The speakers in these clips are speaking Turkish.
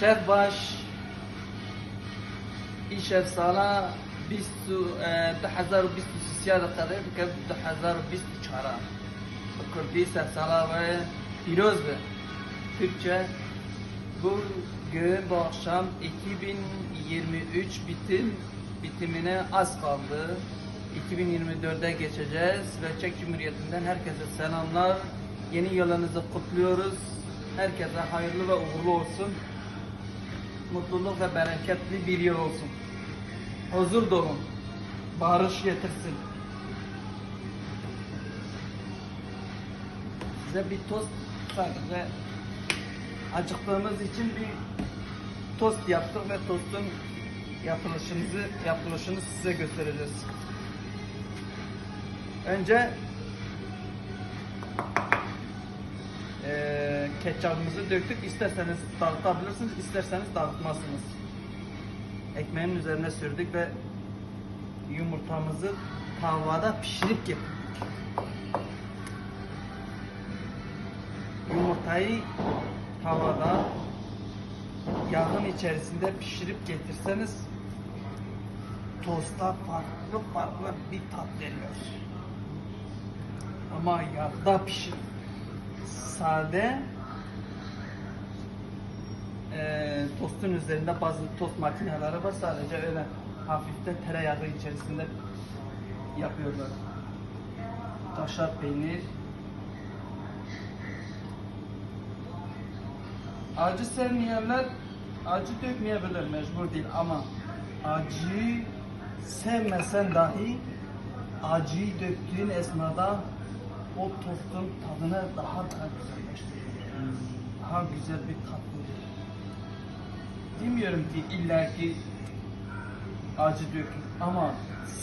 Şef baş ایش سالا 20 2023 دقیقه که 2024 کردی سه سالا و پیروز به Türkçe bugün bu akşam 2023 bitim bitimine az kaldı. 2024'e geçeceğiz ve Çek Cumhuriyeti'nden herkese selamlar. Yeni yılınızı kutluyoruz. Herkese hayırlı ve uğurlu olsun. Mutluluk ve bereketli bir yıl olsun. Huzur dolu. Barış getirsin. Size bir tost ve acıktığımız için bir tost yaptık ve tostun yapılışımızı yapılışını size göstereceğiz. Önce eee ketçapımızı döktük. İsterseniz dağıtabilirsiniz, isterseniz dağıtmazsınız. Ekmeğin üzerine sürdük ve yumurtamızı tavada pişirip getirdik. Yumurtayı tavada yağın içerisinde pişirip getirseniz tosta farklı farklı bir tat veriyor. Ama yağda pişir sade eee tostun üzerinde bazı tost makineleri var sadece öyle hafifte tereyağı içerisinde yapıyorlar. Kaşar peynir Acı sevmeyenler acı dökmeyebilir mecbur değil ama acıyı sevmesen dahi acıyı döktüğün esnada o tostun tadını daha da güzelleştirir. Daha güzel bir tat verir. Demiyorum ki illaki acı dökün ama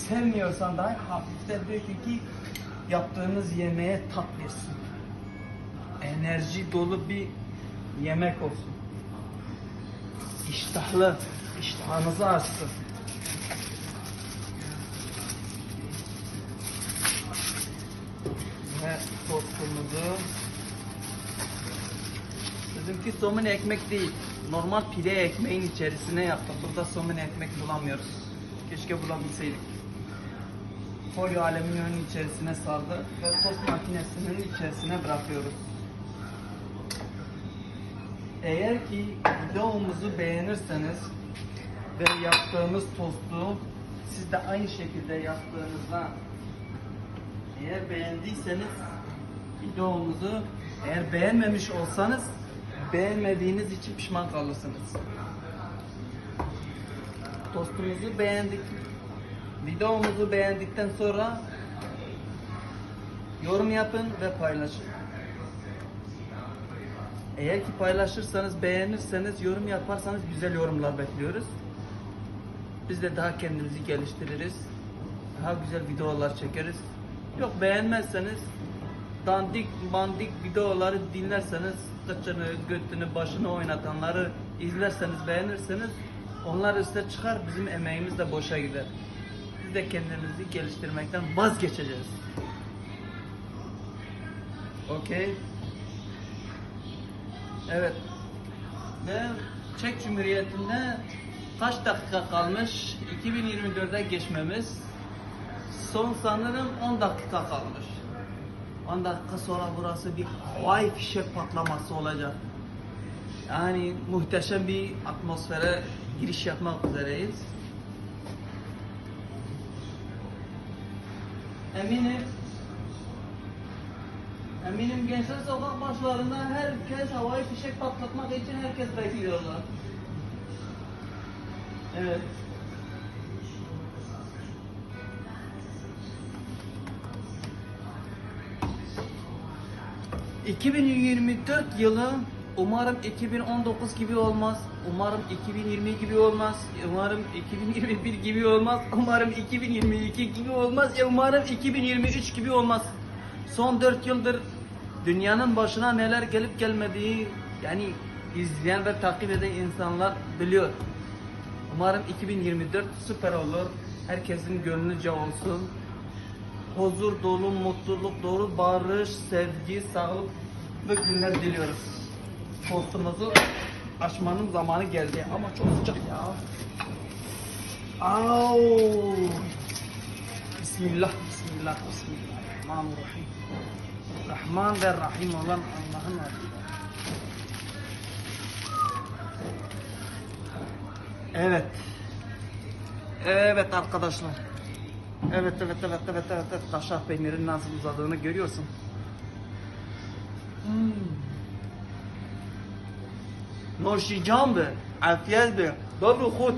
sevmiyorsan dahi hafiften dökün ki yaptığınız yemeğe tat versin. Enerji dolu bir yemek olsun. İştahlı, iştahınızı açsın. Ve tostumuzu Bizimki somun ekmek değil. Normal pide ekmeğin içerisine yaptık. Burada somun ekmek bulamıyoruz. Keşke bulabilseydik. Folyo alüminyonun içerisine sardı ve tost makinesinin içerisine bırakıyoruz. Eğer ki videomuzu beğenirseniz ve yaptığımız tostu siz de aynı şekilde yaptığınızda eğer beğendiyseniz videomuzu eğer beğenmemiş olsanız beğenmediğiniz için pişman kalırsınız. Tostumuzu beğendik. Videomuzu beğendikten sonra yorum yapın ve paylaşın. Eğer ki paylaşırsanız, beğenirseniz, yorum yaparsanız güzel yorumlar bekliyoruz. Biz de daha kendimizi geliştiririz. Daha güzel videolar çekeriz. Yok beğenmezseniz dandik bandik videoları dinlerseniz kıçını, götünü, başını oynatanları izlerseniz, beğenirseniz onlar üste çıkar, bizim emeğimiz de boşa gider. Biz de kendimizi geliştirmekten vazgeçeceğiz. Okey. Evet. Ve Çek Cumhuriyeti'nde kaç dakika kalmış? 2024'e geçmemiz. Son sanırım 10 dakika kalmış. 10 dakika sonra burası bir havai fişek patlaması olacak. Yani muhteşem bir atmosfere giriş yapmak üzereyiz. Eminim Eminim gençler sokak başlarında herkes havai fişek patlatmak için herkes bekliyorlar. Evet. ...2024 yılı umarım 2019 gibi olmaz. Umarım 2020 gibi olmaz. Umarım 2021 gibi olmaz. Umarım 2022 gibi olmaz. E umarım 2023 gibi olmaz. Son 4 yıldır dünyanın başına neler gelip gelmediği yani izleyen ve takip eden insanlar biliyor. Umarım 2024 süper olur. Herkesin gönlüce olsun. Huzur dolu, mutluluk dolu, barış, sevgi, sağlık ve günler diliyoruz. Postumuzu açmanın zamanı geldi ama çok sıcak ya. Au. Bismillah, Bismillah, Bismillahirrahmanirrahim. Rahman ve Rahim olan Allah'ın adıyla. Evet. Evet arkadaşlar. Evet evet evet evet evet, evet. kaşar peynirin nasıl uzadığını görüyorsun. Hmm. Noşicam be, afiyet be, dobru hut.